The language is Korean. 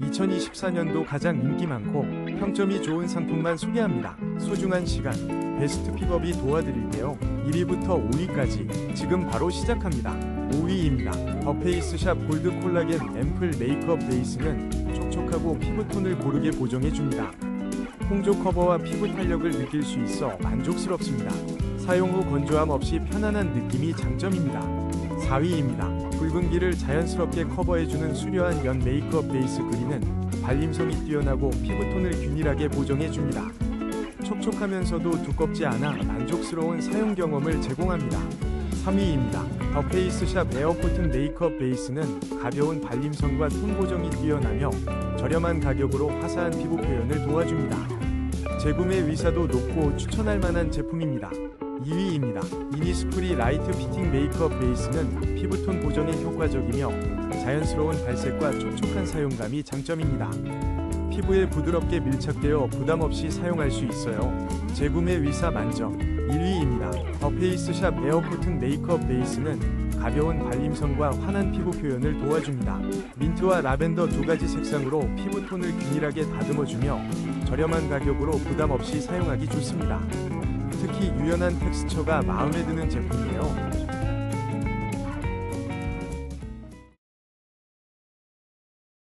2024년도 가장 인기 많고 평점이 좋은 상품만 소개합니다. 소중한 시간, 베스트 픽업이 도와드릴게요. 1위부터 5위까지 지금 바로 시작합니다. 5위입니다. 더 페이스샵 골드 콜라겐 앰플 메이크업 베이스는 촉촉하고 피부톤을 고르게 보정해줍니다. 홍조 커버와 피부 탄력을 느낄 수 있어 만족스럽습니다. 사용 후 건조함 없이 편안한 느낌이 장점입니다. 4위입니다. 붉은 기를 자연스럽게 커버해주는 수려한 연 메이크업 베이스 그린은 발림성이 뛰어나고 피부톤을 균일하게 보정해줍니다. 촉촉하면서도 두껍지 않아 만족스러운 사용 경험을 제공합니다. 3위입니다. 더 페이스샵 에어 코튼 메이크업 베이스는 가벼운 발림성과 톤 보정이 뛰어나며 저렴한 가격으로 화사한 피부 표현을 도와줍니다. 재구매 위사도 높고 추천할 만한 제품입니다. 2위입니다. 이니스프리 라이트 피팅 메이크업 베이스는 피부톤 보정에 효과적이며 자연스러운 발색과 촉촉한 사용감이 장점입니다. 피부에 부드럽게 밀착되어 부담 없이 사용할 수 있어요. 재구매 위사 만점. 1위입니다. 더 페이스샵 에어 코튼 메이크업 베이스는 가벼운 발림성과 환한 피부 표현을 도와줍니다. 민트와 라벤더 두 가지 색상으로 피부톤을 균일하게 다듬어주며 저렴한 가격으로 부담 없이 사용하기 좋습니다. 특히 유연한 텍스처가 마음에 드는 제품이에요.